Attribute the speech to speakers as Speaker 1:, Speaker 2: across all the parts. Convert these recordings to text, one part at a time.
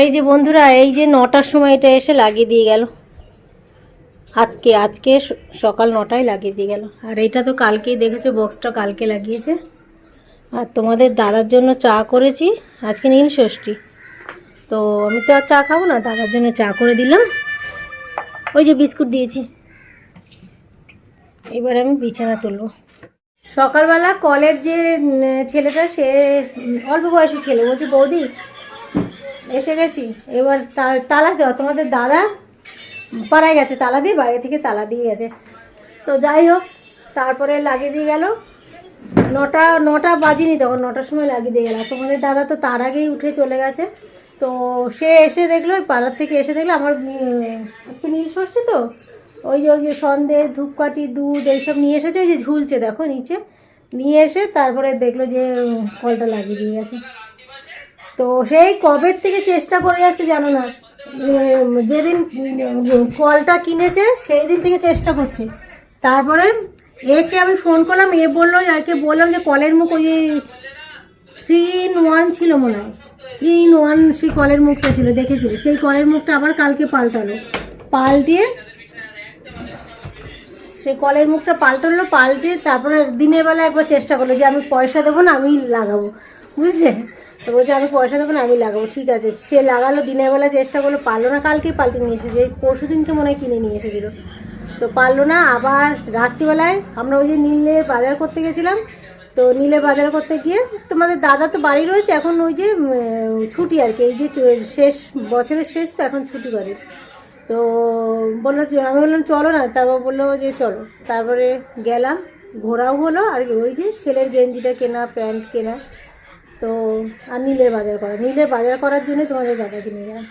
Speaker 1: এই যে বন্ধুরা, এই যে নটার সময় এটা এসে লাগিয়ে দিয়ে গেল। আজকে আজকে সকাল নটায় লাগিয়ে দিয়ে গেল। আর এটা তো কালকেই দেখেছ বক্সটা কালকে লাগিয়েছে। আর তোমাদের দাদার জন্য চা করেছি, আজকে নীল ষষ্ঠী। তো আমি তো আর চা খাব না, দাদার জন্য চা করে দিলাম। ওই যে বিস্কুট দিয়েছি। এবার আমি বিছানা তুলবো। সকালবেলা কলের যে ছেলেটা, সে অল্প বয়সী ছেলে। বলছে, বৌদি এসে গেছি। এবার তালা দেওয়া। তোমাদের দাদা পাড়ায় গেছে, তালা দিয়ে বাইরে থেকে তালা দিয়ে গেছে। তো যাই হোক, তারপরে লাগিয়ে দিয়ে গেল। নটা নটা বাজিনি তখন, নটার সময় লাগিয়ে দিয়ে গেল। তোমাদের দাদা তো তার আগেই উঠে চলে গেছে। তো সে এসে দেখল পাড়ার থেকে এসে দেখল, আমার আজকে নীল ষষ্ঠী তো? ওই যে ওই যে সন্দেশ ধূপকাঠি, দুধ, এইসব নিয়ে এসেছে, ওই যে ঝুলছে, দেখো নিচে। নিয়ে এসে তারপরে দেখল যে কলটা লাগিয়ে দিয়ে গেছে। তো সেই কবে থেকে চেষ্টা করে যাচ্ছে জানো না? যেদিন কলটা কিনেছে সেই দিন থেকে চেষ্টা করছে। তারপরে একে আমি ফোন করলাম, এ বলল, একে বললাম যে কলের মুখ ওই থ্রি ইন ওয়ান ছিল মনে হয়। থ্রি ইন ওয়ান সেই কলের মুখটা ছিল, দেখেছিল? সেই কলের মুখটা আবার কালকে পাল্টালো। পাল্টিয়ে সেই কলের মুখটা পাল্টালো পাল্টে তারপরে দিনের বেলা একবার চেষ্টা করল যে আমি পয়সা দেবো না, আমি লাগাবো। বুঝলে? তো বলছে, আমি পয়সা দেবো না, আমি লাগাবো। ঠিক আছে, সে লাগালো, দিনের বেলা চেষ্টা করল, পারল না, কালকেই পাল্টে নিয়ে এসেছে পরশু দিনকে মনে হয় কিনে নিয়ে এসেছিল। তো পারল না, আবার রাত্রিবেলায় আমরা ওই যে নীলে বাজার করতে গেছিলাম, তো নীলে বাজার করতে গিয়ে তোমাদের দাদা তো বাড়ি রয়েছে, এখন ওই যে ছুটি আর কি, এই যে শেষ, বছরের শেষ তো এখন ছুটি করে। তো বলল, আমি বললাম, চলো না। তারপর বলল যে, চলো। তারপরে গেলাম, ঘোরাও হলো, আর ওই যে ছেলের গেঞ্জিটা কেনা, প্যান্ট কেনা তো, আর নীলের বাজার করা। নীলের বাজার করার জন্য তোমাদের দাদাকে নিয়ে গেলাম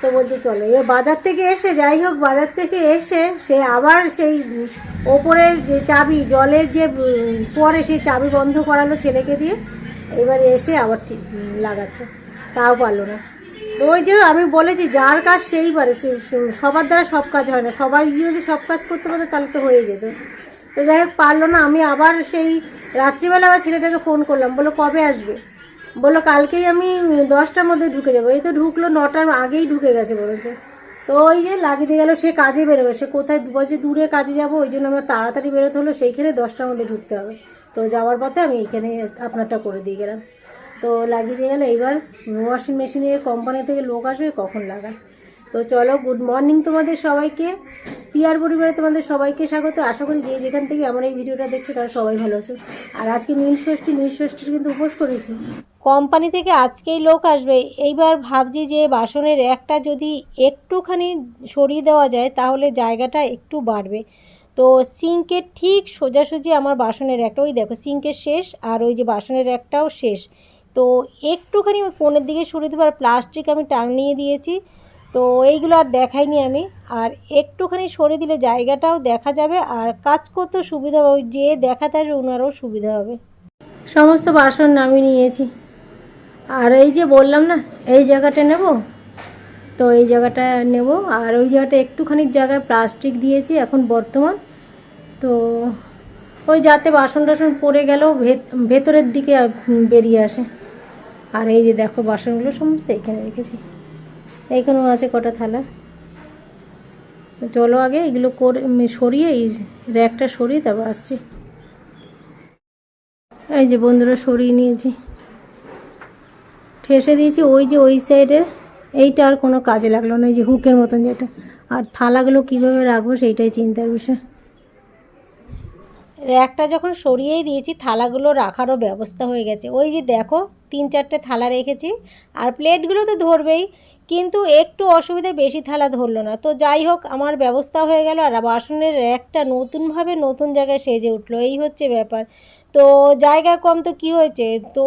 Speaker 1: তো বলছে, চলো। এবার বাজার থেকে এসে, যাই হোক, বাজার থেকে এসে সে আবার সেই ওপরের যে চাবি, জলের যে পরে সেই চাবি বন্ধ করালো ছেলেকে দিয়ে, এবার এসে আবার ঠিক লাগাচ্ছে। তাও পারল না। তো ওই যে আমি বলেছি, যার কাজ সেই পারে। সবার দ্বারা সব কাজ হয় না। সবাই গিয়ে যদি সব কাজ করতে পারতো, তাহলে তো হয়ে যেত। তো যাই হোক, পারল না। আমি আবার সেই রাত্রিবেলা আবার ছেলেটাকে ফোন করলাম। বলো কবে আসবে? বলল, কালকেই আমি দশটার মধ্যে ঢুকে যাব। এই তো ঢুকলো, নটার আগেই ঢুকে গেছে বলেছে তো ওই যে লাগিয়ে দিয়ে গেলো, সে কাজে বেরোবে। সে কোথায় দু বছর দূরে কাজে যাব, ওই জন্য আমার তাড়াতাড়ি বেরোতে হলো, সেইখানে দশটার মধ্যে ঢুকতে হবে। তো যাওয়ার পথে আমি এখানে আপনারটা করে দিয়ে গেলাম। তো লাগিয়ে দিয়ে গেলো, এইবার ওয়াশিং মেশিনে কোম্পানি থেকে লোক আসবে, কখন লাগায়? তো চলো গুড মর্নিং তোমাদের সবাইকে। পিয়ার পরিবারে তোমাদের সবাইকে স্বাগত। আশা করি যে যেখান থেকে আমার এই ভিডিওটা দেখছ, তারা সবাই ভালো আছো। আর আজকে নীল ষষ্ঠী, নীল ষষ্ঠীর কিন্তু উপোস করেছি। কোম্পানি থেকে আজকেই লোক আসবে। এইবার ভাবছি যে বাসনের একটা যদি একটুখানি সরিয়ে দেওয়া যায়, তাহলে জায়গাটা একটু বাড়বে। তো সিঙ্কের ঠিক সোজাসুজি আমার বাসনের একটা, ওই দেখো সিঙ্কের শেষ আর ওই যে বাসনের একটাও শেষ। তো একটুখানি কোণের দিকে সরিয়ে দেবো আর প্লাস্টিক আমি টাঙিয়ে দিয়েছি। তো এইগুলো আর দেখাইনি আমি। আর একটুখানি সরে দিলে জায়গাটাও দেখা যাবে আর কাজ করতেও সুবিধা হবে যে দেখাতে আসবে ওনারও সুবিধা হবে। সমস্ত বাসন নামিয়ে নিয়েছি। আর এই যে বললাম না, এই জায়গাটা নেব, তো এই জায়গাটা নেব। আর ওই জায়গাটা একটুখানি জায়গায় প্লাস্টিক দিয়েছি এখন বর্তমান। তো ওই যাতে বাসন টাসন পড়ে গেলেও ভেত- ভেতরের দিকে বেরিয়ে আসে। আর এই যে দেখো বাসনগুলো সমস্ত এখানে রেখেছি। এইখানেও আছে কটা থালা। চলো আগে এগুলো করে সরিয়ে এই র্যাকটা সরিয়ে তারপর আসছি। এই যে বন্ধুরা সরিয়ে নিয়েছি। ঠেসে দিয়েছি, ওই যে ওই সাইডের এইটা আর কোনো কাজে লাগল না, এই যে হুকের মতন যেটা। আর থালাগুলো কীভাবে রাখব সেইটাই চিন্তার বিষয়। র্যাকটা যখন সরিয়েই দিয়েছি, থালাগুলো রাখারও ব্যবস্থা হয়ে গেছে। ওই যে দেখো, তিন চারটে থালা রেখেছি, আর প্লেটগুলো তো ধরবেই। কিন্তু একটু অসুবিধা বেশি থালা ধরলো না। তো যাই হোক, আমার ব্যবস্থা হয়ে গেল আর বাসনের একটা নতুনভাবে নতুন জায়গায় সেজে উঠল। এই হচ্ছে ব্যাপার। তো জায়গা কম তো কি হয়েছে? তো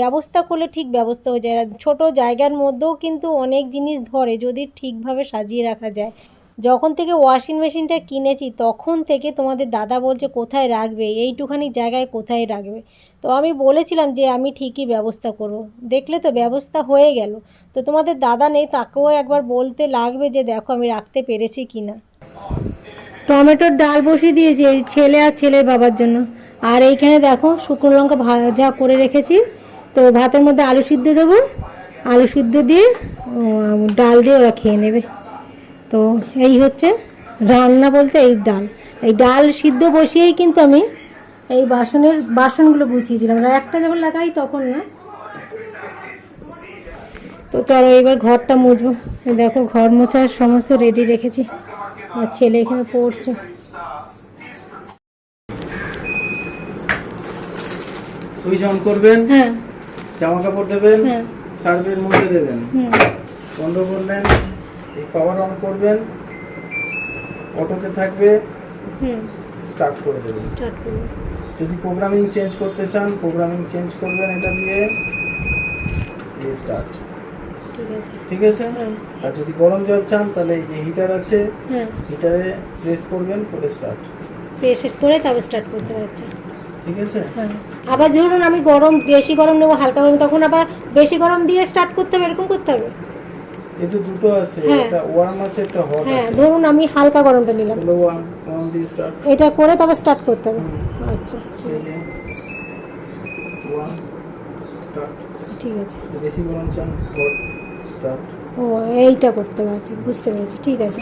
Speaker 1: ব্যবস্থা করলে ঠিক ব্যবস্থা হয়ে যায়। ছোটো জায়গার মধ্যেও কিন্তু অনেক জিনিস ধরে যদি ঠিকভাবে সাজিয়ে রাখা যায়। যখন থেকে ওয়াশিং মেশিনটা কিনেছি, তখন থেকে তোমাদের দাদা বলছে, কোথায় রাখবে? এইটুখানি জায়গায় কোথায় রাখবে? তো আমি বলেছিলাম যে আমি ঠিকই ব্যবস্থা করব। দেখলে তো ব্যবস্থা হয়ে গেল। তো তোমাদের দাদা নেই, তাকেও একবার বলতে লাগবে যে দেখো আমি রাখতে পেরেছি কি না টমেটোর ডাল বসিয়ে দিয়েছি এই ছেলে আর ছেলের বাবার জন্য। আর এইখানে দেখো শুকনো লঙ্কা ভাজা করে রেখেছি। তো ভাতের মধ্যে আলু সিদ্ধ দেবো। আলু সিদ্ধ দিয়ে ডাল দিয়ে ওরা খেয়ে নেবে। তো এই হচ্ছে রান্না বলতে এই ডাল। এই ডাল সিদ্ধ বসিয়েই কিন্তু আমি এই বাসনের বাসনগুলো গুছিয়েছিলাম। আর একটা যখন লাগাই তখন না। তো চলো এবার ঘরটা মুছবো। দেখো ঘর মোছার সমস্ত রেডি রেখেছি। আর ছেলে এখানে পড়ছে।
Speaker 2: সুইচ অন করবেন
Speaker 1: হ্যাঁ।
Speaker 2: জামা কাপড় দেবেন
Speaker 1: হ্যাঁ।
Speaker 2: সার্ভের মধ্যে দেবেন।
Speaker 1: হুম।
Speaker 2: বন্ধ করলেন এই পাওয়ার অন করবেন অটোতে থাকবে
Speaker 1: হুম।
Speaker 2: স্টার্ট করে দেবেন।
Speaker 1: স্টার্ট করব।
Speaker 2: যদি প্রোগ্রামিং চেঞ্জ করতে চান প্রোগ্রামিং চেঞ্জ করবেন এটা দিয়ে। স্টার্ট
Speaker 1: ঠিক আছে।
Speaker 2: ঠিক আছে?
Speaker 1: হ্যাঁ।
Speaker 2: আর যদি গরম জল চান তাহলে এই যে হিটার আছে
Speaker 1: হ্যাঁ।
Speaker 2: হিটারে প্রেস করবেন করে স্টার্ট
Speaker 1: প্রেসেট করে তারপর স্টার্ট করতে পারছে
Speaker 2: ঠিক আছে?
Speaker 1: হ্যাঁ। আবার ধরুন আমি গরম বেশি গরম নেব হালকা গরম তখন আবার বেশি গরম দিয়ে স্টার্ট করতে হবে এরকম করতে হবে?
Speaker 2: দুটো আছে
Speaker 1: হ্যাঁ।
Speaker 2: একটা ওয়ার্ম আছে একটা হট
Speaker 1: হ্যাঁ ধরুন আমি হালকা গরমটা নিলাম।
Speaker 2: তাহলে ওয়ার্ম ওয়ার্ম দিয়ে স্টার্ট
Speaker 1: এটা করে তারপর স্টার্ট করতে হবে। আচ্ছা
Speaker 2: ওয়ার্ম স্টার্ট
Speaker 1: ঠিক আছে।
Speaker 2: বেশি গরম চান হট স্টার্ট
Speaker 1: ও এইটা করতে পারছি বুঝতে পেরেছি ঠিক আছে।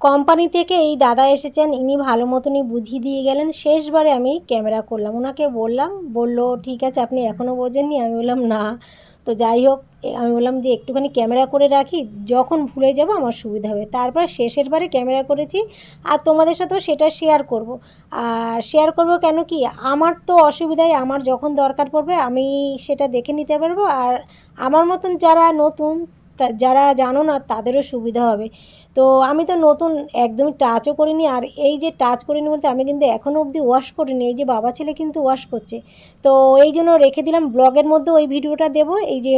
Speaker 1: কোম্পানি থেকে এই দাদা এসেছেন ইনি ভালো মতনই বুঝিয়ে দিয়ে গেলেন। শেষবারে আমি ক্যামেরা করলাম ওনাকে বললাম বলল ঠিক আছে আপনি এখনও বোঝেননি? আমি বললাম না। তো যাই হোক আমি বললাম যে একটুখানি ক্যামেরা করে রাখি, যখন ভুলে যাব আমার সুবিধা হবে। তারপর শেষের বারে ক্যামেরা করেছি, আর তোমাদের সাথেও সেটা শেয়ার করব। আর শেয়ার করব কেন কি, আমার তো অসুবিধায় আমার যখন দরকার পড়বে আমি সেটা দেখে নিতে পারব। আর আমার মতন যারা নতুন যারা জানো না, তাদেরও সুবিধা হবে। তো আমি তো নতুন একদমই টাচও করিনি, আর এই যে টাচ করিনি বলতে আমি কিন্তু এখনও অবধি ওয়াশ করিনি। এই যে বাবা ছেলে কিন্তু ওয়াশ করছে। তো এই জন্য রেখে দিলাম। ব্লগের মধ্যে ওই ভিডিওটা দেবো। এই যে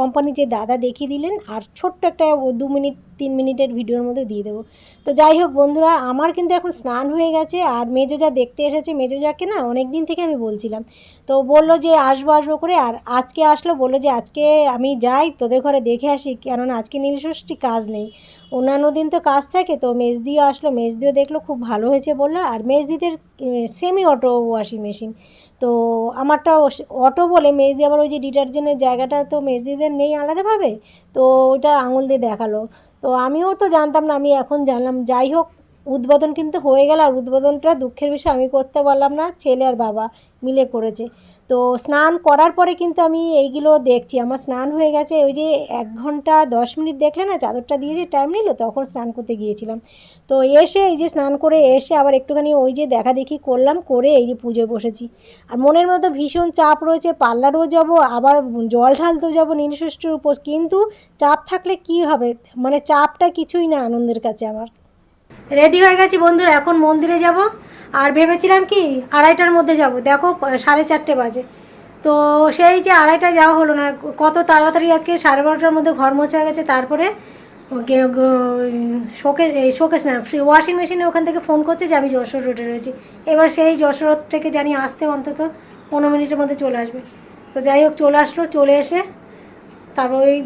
Speaker 1: কোম্পানি যে দাদা দেখিয়ে দিলেন, আর ছোট্ট একটা দু মিনিট, তিন মিনিটের ভিডিওর মধ্যে দিয়ে দেবো। তো যাই হোক বন্ধুরা, আমার কিন্তু এখন স্নান হয়ে গেছে, আর মেজো যা দেখতে এসেছে। মেজো যাকে না অনেক দিন থেকে আমি বলছিলাম। তো বলল যে, আসব আসব করে। আর আজকে আসলো, বলল যে, আজকে আমি যাই, তোদের ঘরে দেখে আসি, কেননা আজকে নীলষষ্ঠী কাজ নেই। অন্যান্য দিন তো কাজ থাকে, তো মেজদিও আসলো, মেজদিও দেখল, খুব ভালো হয়েছে বলল। আর মেজদিদের সেমি অটো ওয়াশিং মেশিন তো আমারটা অটো বলে মেজদি আবার ওই যে ডিটারজেন্টের জায়গাটা তো মেজদিদের নেই আলাদাভাবে? তো ওটা আঙুল দিয়ে দেখাল। তো আমিও তো জানতাম না, আমি এখন জানলাম। যাই হোক, উদ্বোধন কিন্তু হয়ে গেল। আর উদ্বোধনটা দুঃখের বিষয়, আমি করতে পারলাম না, ছেলে আর বাবা মিলে করেছে। তো স্নান করার পরে কিন্তু আমি এইগুলো দেখছি। আমার স্নান হয়ে গেছে, ওই যে এক ঘণ্টা দশ মিনিট দেখলে না চাদরটা দিয়ে যে টাইম নিল, তখন স্নান করতে গিয়েছিলাম। তো এসে এই যে স্নান করে এসে আবার একটুখানি ওই যে দেখা দেখি করলাম, করে এই যে পুজোয় বসেছি। আর মনের মতো ভীষণ চাপ রয়েছে, পার্লারও যাব, আবার জল ঢালতেও যাব নীলষষ্ঠীর উপোস, কিন্তু চাপ থাকলে কি হবে? মানে চাপটা কিছুই না আনন্দের কাছে আমার। রেডি হয়ে গেছি বন্ধুরা, এখন মন্দিরে যাব। আর ভেবেছিলাম কি, আড়াইটার মধ্যে যাব। দেখো, সাড়ে চারটে বাজে। তো সেই যে আড়াইটা যাওয়া হলো না, কত তাড়াতাড়ি আজকে সাড়ে বারোটার মধ্যে ঘর মোছা হয়ে গেছে, তারপরে শোকে শোকেস না, ফ্রি ওয়াশিং মেশিনে ওখান থেকে ফোন করছে যে আমি যশোর রোডে রয়েছি। এবার সেই যশোর থেকে জানি আসতে অন্তত পনেরো মিনিটের মধ্যে চলে আসবে। তো যাই হোক, চলে আসলো, চলে এসে তারপর ওই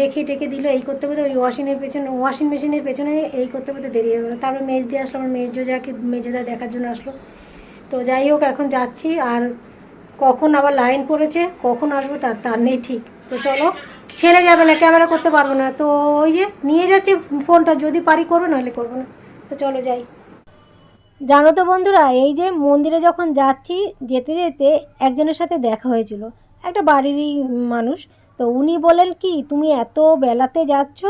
Speaker 1: দেখে টেকে দিল, এই করতে করতে ওই ওয়াশিংয়ের পেছনে ওয়াশিং মেশিনের পেছনে এই করতে করতে দেরি হয়ে গেলো। তারপর মেজ দিয়ে আসলো, আমার মেজ যাকে, মেজেদা দেখার জন্য আসলো। তো যাই হোক, এখন যাচ্ছি, আর কখন আবার লাইন পড়েছে, কখন আসব তার তার নেই ঠিক। তো চলো, ছেলে যাবে না, ক্যামেরা করতে পারব না। তো ওই যে নিয়ে যাচ্ছি ফোনটা, যদি পারি করব, নাহলে করব না। তো চলো যাই। জানো তো বন্ধুরা, এই যে মন্দিরে যখন যাচ্ছি, যেতে যেতে একজনের সাথে দেখা হয়েছিল। একটা বাড়িরই মানুষ তো উনি বলেন কি, তুমি এত বেলাতে যাচ্ছ?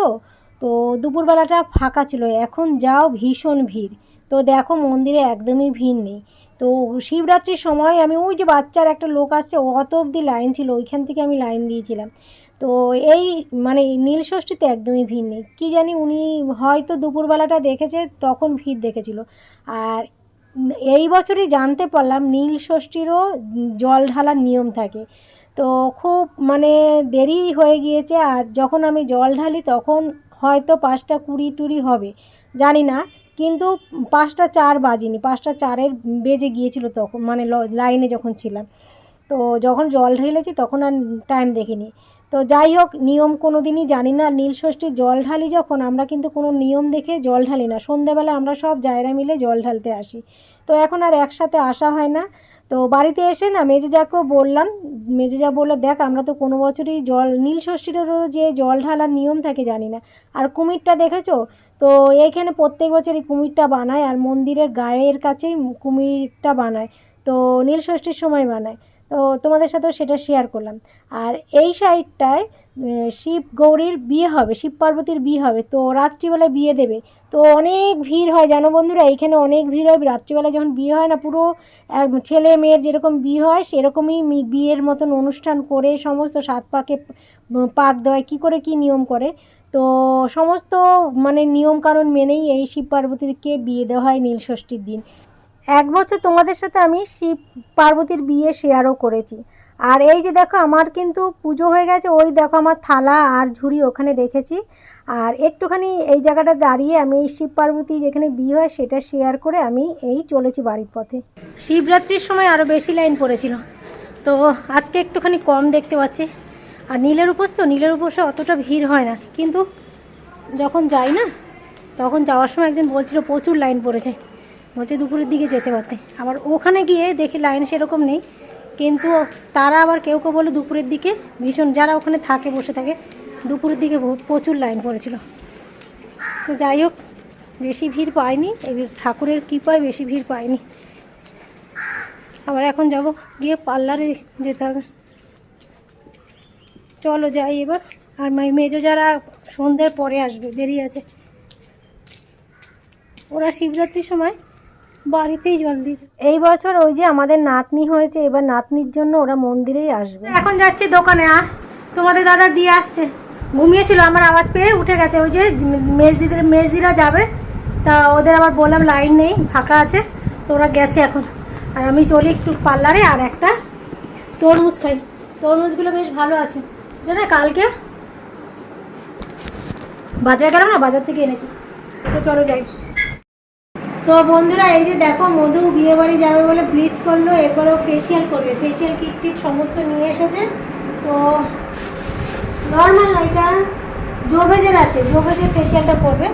Speaker 1: তো দুপুরবেলাটা ফাঁকা ছিল, এখন যাও ভীষণ ভিড়। তো দেখো মন্দিরে একদমই ভিড় নেই। তো শিবরাত্রির সময় আমি ওই যে বাচ্চার একটা লোক আসছে অত অবধি লাইন ছিল, ওইখান থেকে আমি লাইন দিয়েছিলাম। তো এই মানে নীলষষ্ঠীতে একদমই ভিড় নেই। কী জানি উনি হয়তো দুপুরবেলাটা দেখেছে, তখন ভিড় দেখেছিল। আর এই বছরই জানতে পারলাম নীল ষষ্ঠীরও জল ঢালার নিয়ম থাকে। তো খুব মানে দেরি হয়ে গিয়েছে আর যখন আমি জল ঢালি তখন হয়তো পাঁচটা কুড়ি টুড়ি হবে, জানি না। কিন্তু পাঁচটা চার বাজিনি, পাঁচটা চারের বেজে গিয়েছিল তখন মানে লাইনে যখন ছিলাম। তো যখন জল ঢেলেছি তখন আর টাইম দেখিনি। তো যাই হোক, নিয়ম কোনো দিনই জানি না। নীলষষ্ঠীর জল ঢালি যখন, আমরা কিন্তু কোনো নিয়ম দেখে জল ঢালি না। সন্ধ্যাবেলা আমরা সব জায়গা মিলে জল ঢালতে আসি। তো এখন আর একসাথে আসা হয় না। তো বাড়িতে এসে না মেজোজাকেও বললাম, মেজোজা বলল, দেখ, আমরা তো কোনো বছরই জল, নীল ষষ্ঠীরও যে জল ঢালার নিয়ম থাকে জানি না। আর কুমিরটা দেখেছ? তো এইখানে প্রত্যেক বছরই কুমিরটা বানায় আর মন্দিরের গায়ের কাছেই কুমিরটা বানায়। তো নীল ষষ্ঠীর সময় বানায়। তো তোমাদের সাথেও সেটা শেয়ার করলাম। আর এই সাইডটায় শিব গৌরীর বিয়ে হবে, শিব পার্বতীর বিয়ে হবে, তো রাত্রিবেলায় বিয়ে দেবে। তো অনেক ভিড় হয়, জানো বন্ধুরা? এইখানে অনেক ভিড় হয়। রাত্রিবেলায় যখন বিয়ে হয় না, পুরো ছেলে মেয়ের যেরকম বিয়ে হয়, সেরকমই বিয়ের মতন অনুষ্ঠান করে সমস্ত সাত পাকে পাক দেওয়ায়। কী করে, কী নিয়ম করে? তো সমস্ত মানে নিয়ম কানুন মেনেই এই শিব পার্বতীকে বিয়ে দেওয়া হয় নীলষষ্ঠীর দিন। এক বছর তোমাদের সাথে আমি শিব পার্বতীর বিয়ে শেয়ারও করেছি। আর এই যে দেখো, আমার কিন্তু পুজো হয়ে গেছে। ওই দেখো আমার থালা আর ঝুড়ি ওখানে রেখেছি। আর একটুখানি এই জায়গাটা দাঁড়িয়ে আমি এই শিব পার্বতী যেখানে বিয়ে হয় সেটা শেয়ার করে আমি এই চলেছি বাড়ির পথে। শিবরাত্রির সময় আরও বেশি লাইন পড়েছিল। তো আজকে একটুখানি কম দেখতে পাচ্ছি। আর নীলের উপোস তো, নীলের উপোসে অতটা ভিড় হয় না। কিন্তু যখন যাই না, তখন যাওয়ার সময় একজন বলছিল প্রচুর লাইন পড়েছে। বলছে দুপুরের দিকে যেতে পারতে। আবার ওখানে গিয়ে দেখি লাইন সেরকম নেই। কিন্তু তারা আবার কেউ কেউ বলে দুপুরের দিকে, ভীষণ যারা ওখানে থাকে, বসে থাকে দুপুরের দিকে প্রচুর লাইন পড়েছিল। তো যাই হোক বেশি ভিড় পাইনি এই ঠাকুরের কৃপায় বেশি ভিড় পাইনি। আবার এখন যাব গিয়ে পার্লারে যেতে হবে। চলো যাই এবার। আর মাই মেজো যারা সন্ধ্যের পরে আসবে দেরি আছে। ওরা শিবরাত্রির সময় বাড়িতেই জল দিয়েছে। এই বছর ওই যে আমাদের নাতনি হয়েছে এবার নাতনির জন্য ওরা মন্দিরেই আসবে। এখন যাচ্ছি দোকানে আর তোমাদের দাদা দিয়ে আসছে। ঘুমিয়েছিল, আমার আওয়াজ পেয়ে উঠে গেছে। ওই যে মেজদিদের মেজদিরা যাবে, তা ওদের আবার বললাম লাইন নেই, ফাঁকা আছে, তো ওরা গেছে এখন। আর আমি চলি একটু পার্লারে, আর একটা তরমুজ খাই। তরমুজগুলো বেশ ভালো আছে। জানে কালকে বাজার গেলাম না, বাজার থেকে এনেছি। তো চলো যাই। তো বন্ধুরা, এই যে দেখো, মধু বিয়ে বাড়ি যাবে বলে ব্লিচ করল, এরপরেও ফেসিয়াল করবে। ফেসিয়াল কিট টিট সমস্ত নিয়ে এসেছে। তো নর্মাল এটা জোভেজের আছে জোভেজের ফেসিয়ালটা করবে।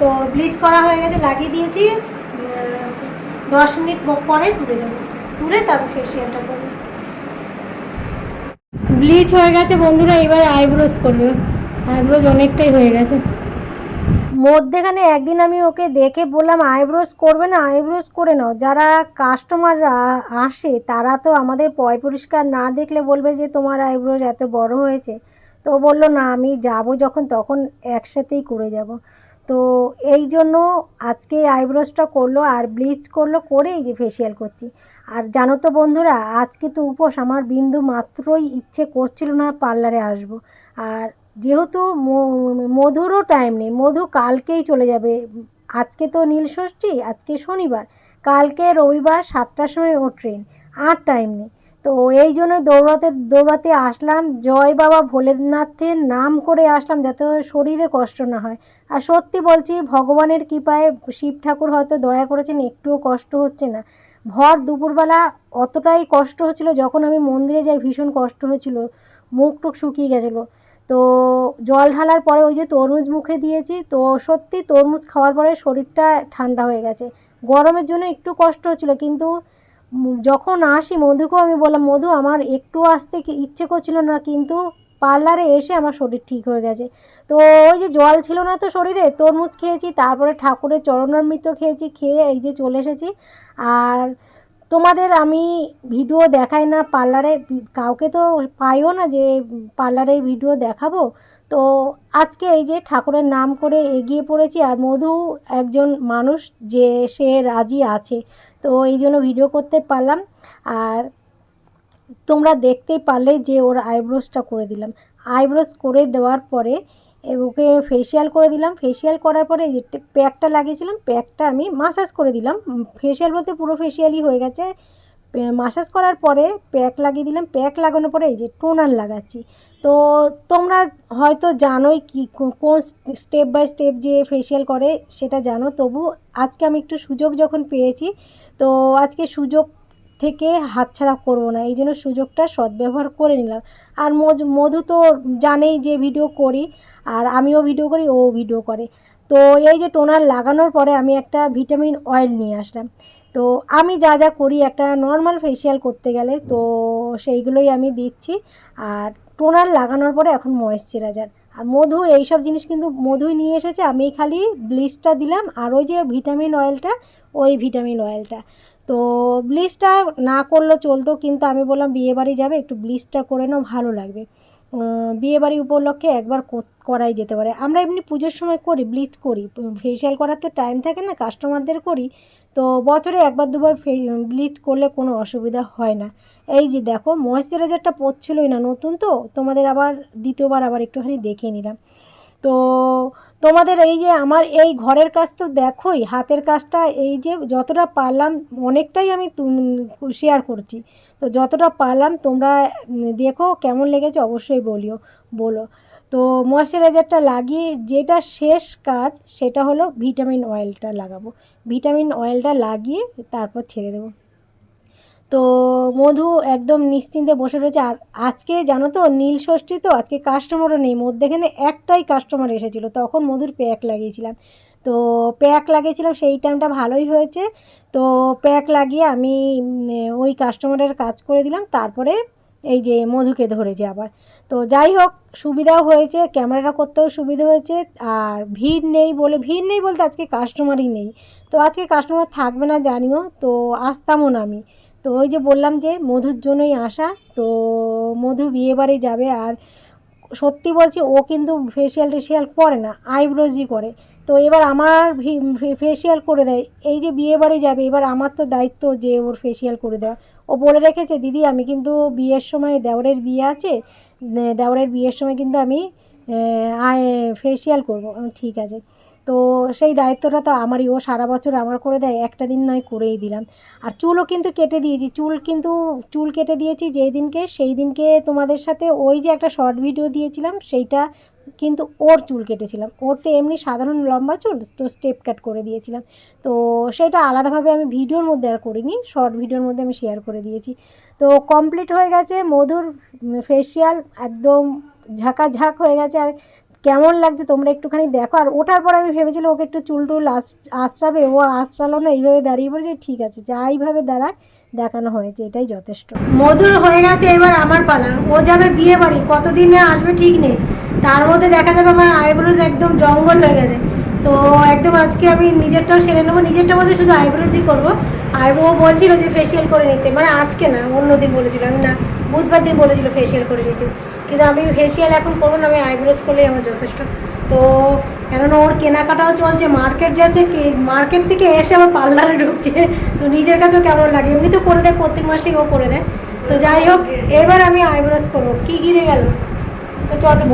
Speaker 1: তো ব্লিচ করা হয়ে গেছে, লাগিয়ে দিয়েছি। দশ মিনিট পরে তুলে দেবো। তুলে তারপর ফেসিয়ালটা করবে। ব্লিচ হয়ে গেছে, বন্ধুরা, এবার আইব্রোজ করবে। আইব্রোজ অনেকটাই হয়ে গেছে। মধ্যেখানে একদিন আমি ওকে দেখে বললাম আইব্রোজ করবে না আইব্রোজ করে নাও। যারা কাস্টমাররা আসে, তারা তো আমাদের পয় পরিষ্কার না দেখলে বলবে যে তোমার আইব্রোজ এত বড় হয়েছে। তো বলল, না, আমি যাব যখন, তখন একসাথেই করে যাব। তো এই জন্য আজকে আইব্রোজটা করল আর ব্লিচ করল করে এই যে ফেসিয়াল করছি। আর জানো তো বন্ধুরা, আজকে তো উপোস আমার বিন্দু মাত্রই ইচ্ছে করছিল না পার্লারে আসব। আর যেহেতু মধুরও টাইম নেই, মধু কালকেই চলে যাবে। আজকে তো নীলষষ্ঠী আজকে শনিবার, কালকে রবিবার সাতটার সময় ও ট্রেন আর টাইম নেই। তো এই জন্য দৌড়াতে দৌড়াতে আসলাম। জয় বাবা ভোলেনাথের নাম করে আসলাম যাতে শরীরে কষ্ট না হয়। আর সত্যি বলছি, ভগবানের কৃপায় শিব ঠাকুর হয়তো দয়া করেছেন, একটুও কষ্ট হচ্ছে না। ভর দুপুরবেলা অতটাই কষ্ট হচ্ছিল যখন আমি মন্দিরে যাই, ভীষণ কষ্ট হয়েছিল। মুখ টুক শুকিয়ে গেছিল। তো জল ঢালার পরে ওই যে তরমুজ মুখে দিয়েছি, তো সত্যি তরমুজ খাওয়ার পরে শরীরটা ঠান্ডা হয়ে গেছে। গরমের জন্য একটু কষ্ট হচ্ছিল, কিন্তু যখন আসি মধুকেও আমি বললাম, মধু, আমার একটু আসতে ইচ্ছে করছিল না, কিন্তু পার্লারে এসে আমার শরীর ঠিক হয়ে গেছে। তো ওই যে জল ছিল না তো শরীরে, তরমুজ খেয়েছি, তারপরে ঠাকুরের চরণামৃত খেয়েছি, খেয়ে এই যে চলে এসেছি। আর তোমাদের আমি ভিডিও দেখাই না পার্লারে কাউকে তো পাইও না যে পার্লারের ভিডিও দেখাবো। তো আজকে এই যে ঠাকুরের নাম করে এগিয়ে পড়েছি, আর মধু একজন মানুষ যে সে রাজি আছে। তো এই জন্য ভিডিও করতে পারলাম। আর তোমরা দেখতেই পারলে যে ওর আইব্রোসটা করে দিলাম। আইব্রোস করে দেওয়ার পরে ওকে ফেসিয়াল করে দিলাম। ফেসিয়াল করার পরে যে প্যাকটা লাগিয়েছিলাম প্যাকটা আমি মাসাজ করে দিলাম। ফেসিয়াল বলতে পুরো ফেসিয়ালই হয়ে গেছে। মাসাজ করার পরে প্যাক লাগিয়ে দিলাম। প্যাক লাগানোর পরে এই যে টোনার লাগাচ্ছি। তো তোমরা হয়তো জানোই কি কোন স্টেপ বাই স্টেপ যে ফেসিয়াল করে সেটা জানো। তবু আজকে আমি একটু সুযোগ যখন পেয়েছি তো আজকে সুযোগ থেকে হাতছাড়া করব না, এই জন্য সুযোগটা সদ্ব্যবহার করে নিলাম। আর মধু মধু তো জানেই যে ভিডিও করি, আর আমিও ভিডিও করি, ও ভিডিও করে। তো এই যে টোনার লাগানোর পরে আমি একটা ভিটামিন অয়েল নিয়ে আসলাম। তো আমি যা যা করি, একটা নর্মাল ফেসিয়াল করতে গেলে, তো সেইগুলোই আমি দিচ্ছি। আর টোনার লাগানোর পরে এখন ময়েশ্চারাইজার আর মধু, এইসব জিনিস কিন্তু মধুই নিয়ে এসেছে আমি খালি ব্লিচটা দিলাম, আর ওই যে ভিটামিন অয়েলটা ওই ভিটামিন অয়েলটা তো ব্লিচটা না করলেও চলতো, কিন্তু আমি বললাম বিয়েবাড়ি যাবে, একটু ব্লিচটা করে নাও, ভালো লাগবে। বিয়েবাড়ি উপলক্ষে একবার কর- করাই যেতে পারে। আমরা এমনি পুজোর সময় করি, ব্লিচ করি। ফেসিয়াল করার তো টাইম থাকে না কাস্টমারদের করি। তো বছরে একবার দুবার ব্লিচ করলে কোনো অসুবিধা হয় না। এই যে দেখো ময়েশ্চারাইজারটা পড়ছিলই না, নতুন তো, তোমাদের আবার দ্বিতীয়বার আবার একটুখানি দেখে নিলাম। তো তোমাদের এই যে আমার এই ঘরের কাজ তো দেখোই, হাতের কাজটা এই যে যতটা পারলাম অনেকটাই আমি শেয়ার করছি। তো যতটা পারলাম তোমরা দেখো কেমন লেগেছে অবশ্যই বলিও, বলো। তো ময়শ্চারাইজারটা লাগিয়ে যেটা শেষ কাজ সেটা হলো ভিটামিন অয়েলটা লাগাবো। ভিটামিন অয়েলটা লাগিয়ে তারপর ছেড়ে দেবো। তো মধু একদম নিশ্চিন্তে বসে রয়েছে। আর আজকে জানো তো, নীল ষষ্ঠী তো, আজকে কাস্টমারও নেই। মধ্যেখানে একটাই কাস্টমার এসেছিল, তখন মধুর প্যাক লাগিয়েছিলাম। তো প্যাক লাগিয়েছিলাম, সেই টাইমটা ভালোই হয়েছে। তো প্যাক লাগিয়ে আমি ওই কাস্টমারের কাজ করে দিলাম। তারপরে এই যে মধুকে ধরেছে আবার। তো যাই হোক, সুবিধাও হয়েছে ক্যামেরাটা করতেও সুবিধা হয়েছে। আর ভিড় নেই বলে, ভিড় নেই বলতে আজকে কাস্টমারই নেই। তো আজকে কাস্টমার থাকবে না জানিও, তো আসতামও না আমি। তো ওই যে বললাম যে মধুর জন্যই আসা, তো মধু বিয়েবাড়ি যাবে আর সত্যি বলছি ও কিন্তু ফেসিয়াল টেসিয়াল করে না আইব্রোজই করে। তো এবার আমার ফেসিয়াল করে দেয়, এই যে বিয়েবাড়ি যাবে, এবার আমার তো দায়িত্ব যে ওর ফেসিয়াল করে দেওয়া। ও বলে রেখেছে, দিদি, আমি কিন্তু বিয়ের সময় দেওরের বিয়ে আছে, দেওরের বিয়ের সময় কিন্তু আমি ফেসিয়াল করব। ঠিক আছে। তো সেই দায়িত্বটা তো আমারই। ও সারা বছর আমার করে দেয়, একটা দিন নয় করেই দিলাম। আর চুলও কিন্তু কেটে দিয়েছি। চুল কিন্তু, চুল কেটে দিয়েছি যেই দিনকে সেই দিনকে তোমাদের সাথে ওই যে একটা শর্ট ভিডিও দিয়েছিলাম, সেইটা কিন্তু ওর চুল কেটেছিলাম। ওর তো এমনি সাধারণ লম্বা চুল, তো স্টেপ কাট করে দিয়েছিলাম। তো সেটা আলাদাভাবে আমি ভিডিওর মধ্যে আর করিনি শর্ট ভিডিওর মধ্যে আমি শেয়ার করে দিয়েছি। তো কমপ্লিট হয়ে গেছে, মধুর ফেসিয়াল একদম ঝাঁকাঝাঁক হয়ে গেছে। আর কেমন লাগছে তোমরা একটুখানি দেখো। আর ওঠার পর আমি ভেবেছিলাম ওকে একটু চুল টুল আঁচড়াবে ও আশ্রালো না, এইভাবে দাঁড়িয়ে পড়েছে, ঠিক আছে, যাইভাবে দাঁড়াক, দেখানো হয়েছে, এটাই যথেষ্ট। মধুর হয়ে গেছে এবার আমার পালা। ও যাবে বিয়ে বাড়ি, কতদিনে আসবে ঠিক নেই। তার মধ্যে দেখা যাবে আমার আইব্রোজ একদম জঙ্গল হয়ে গেছে। তো একদম আজকে আমি নিজেরটাও সেরে নেব নিজেরটা মধ্যে শুধু আইব্রোজই করব। আইব্রো বলছিল যে ফেসিয়াল করে নিতে মানে আজকে না অন্য দিন না, বুধবার দিন বলেছিল ফেসিয়াল করে নিতে। কিন্তু আমি ফেসিয়াল এখন করব না, আমি আইব্রোজ করলেই আমার যথেষ্ট। তো কেননা ওর কেনাকাটাও চলছে মার্কেট যাচ্ছে, কি মার্কেট থেকে এসে আমার পার্লারে ঢুকছে। তো নিজের কাছেও কেমন লাগে? এমনি তো করে দেয়, প্রত্যেক মাসেই ও করে দেয়। তো যাই হোক, এবার আমি আইব্রোজ করব। কি গিরে গেল?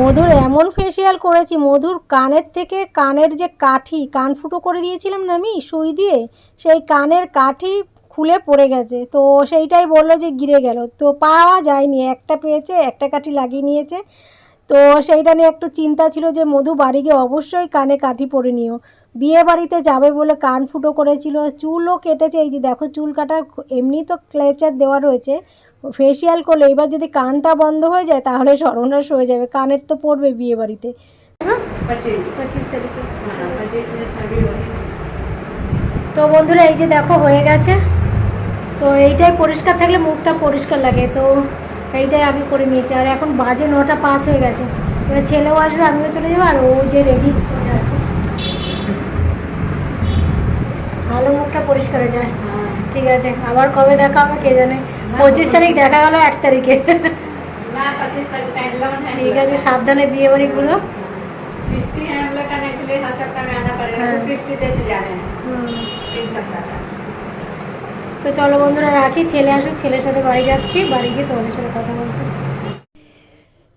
Speaker 1: মধুর এমন ফেসিয়াল করেছি, মধুর কানের থেকে কানের যে কাঠি, কান ফুটো করে দিয়েছিলাম না আমি, সুই দিয়ে, সেই কানের কাঠি খুলে পড়ে গেছে। তো সেইটাই বলল যে গিরে গেল। তো পাওয়া যায়নি। একটা পেয়েছে একটা কাঠি লাগিয়ে নিয়েছে। তো সেইটা নিয়ে একটু চিন্তা ছিল যে মধু বাড়ি গিয়ে অবশ্যই কানে কাঠি পরে নিও। বিয়ে বাড়িতে যাবে বলে কান ফুটো করেছিল। চুলও কেটেছে। এই যে দেখো চুল কাটা এমনি তো ক্লেচার দেওয়া রয়েছে। ফেসিয়াল করলে এবার যদি কানটা বন্ধ হয়ে যায় তাহলে সর্বনাশ হয়ে যাবে। কানের তো পড়বে বিয়ে বাড়িতে। তো বন্ধুরা এই যে দেখো হয়ে গেছে। তো এইটাই পরিষ্কার থাকলে মুখটা পরিষ্কার লাগে তো এইটাই আগে করে নিয়েছি আর এখন বাজে নটা পাঁচ হয়ে গেছে এবার ছেলেও আসবে আমিও চলে যাবো আর ও যে রেডি যাচ্ছে ভালো মুখটা পরিষ্কার হয়ে যায়
Speaker 3: हाँ
Speaker 1: ঠিক আছে আবার কবে দেখা হবে কে জানে পঁচিশ তারিখ দেখা গেল এক তারিখে
Speaker 3: मैं पच्चीस तारीख का इलेवन है
Speaker 1: ঠিক আছে সাবধানে বিয়ে বাড়িগুলো
Speaker 3: किस्ती है हम लोग का नहीं इसलिए हर सप्ताह में आना पड़ेगा
Speaker 1: हाँ।
Speaker 3: तो किस्ती देते जा रहे हैं
Speaker 1: হুম।
Speaker 3: तीन सप्ताह का
Speaker 1: তো চলো বন্ধুরা, রাখি। ছেলে আসুক, ছেলের সাথে বাড়ি যাচ্ছি। বাড়ি গিয়ে তোমাদের সাথে কথা বলছি।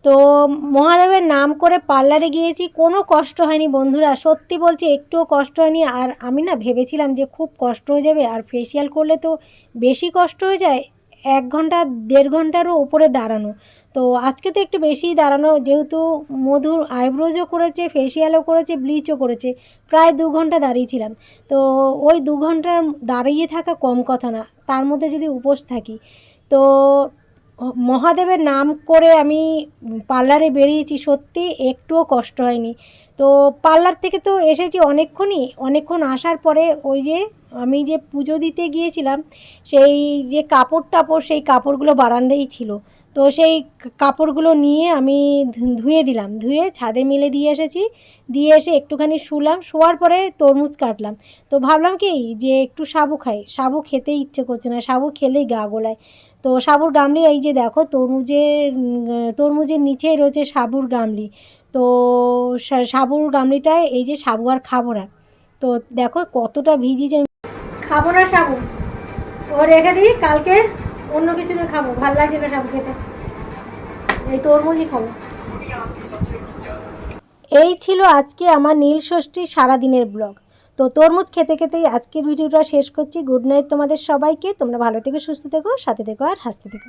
Speaker 1: তো মহাদেবের নাম করে পার্লারে গিয়েছি। কোনো কষ্ট হয়নি বন্ধুরা। সত্যি বলছি, একটুও কষ্ট হয়নি। আর আমি না ভেবেছিলাম যে খুব কষ্ট হয়ে যাবে। আর ফেসিয়াল করলে তো বেশি কষ্ট হয়ে যায়। এক ঘণ্টা, দেড় ঘন্টারও উপরে দাঁড়ানো। তো আজকে তো একটু বেশিই দাঁড়ানো, যেহেতু মধুর আইব্রোজও করেছে ফেসিয়ালও করেছে ব্লিচও করেছে, প্রায় দু ঘণ্টা দাঁড়িয়েছিলাম তো ওই দু ঘণ্টা দাঁড়িয়ে থাকা কম কথা না, তার মধ্যে যদি উপোস থাকি। তো মহাদেবের নাম করে আমি পার্লারে বেরিয়েছি, সত্যি একটুও কষ্ট হয়নি। তো পার্লার থেকে তো এসেছি অনেকক্ষণই, অনেকক্ষণ আসার পরে ওই যে আমি যে পুজো দিতে গিয়েছিলাম, সেই যে কাপড় টাপড় সেই কাপড়গুলো বারান্দায় ছিল। তো সেই কাপড়গুলো নিয়ে আমি ধুয়ে দিলাম। ধুয়ে ছাদে মেলে দিয়ে এসেছি। দিয়ে এসে একটুখানি শুলাম। শোয়ার পরে তরমুজ কাটলাম। তো ভাবলাম কি, যে একটু সাবু খাই। সাবু খেতে ইচ্ছে করছে না। সাবু খেলেই গা গোলায়। তো সাবুর গামলি, এই যে দেখো, তরমুজের তরমুজের নিচেই রয়েছে সাবুর গামলি। তো সাবুর গামলিটায় এই যে সাবু আর খাব না। তো দেখো কতটা ভিজিয়েছে খাব না সাবু। ও রেখে দিই, কালকে অন্য কিছু খাব। ভালো লাগছে না সাবু খেতে। এই তরমুজই খাব। এই ছিল আজকে আমার নীল ষষ্ঠী সারাদিনের ব্লগ। তো তরমুজ খেতে খেতেই আজকের ভিডিওটা শেষ করছি। গুড নাইট তোমাদের সবাইকে। তোমরা ভালো থেকে, সুস্থ থেকো, সাথে থেকো আর হাসতে থেকো।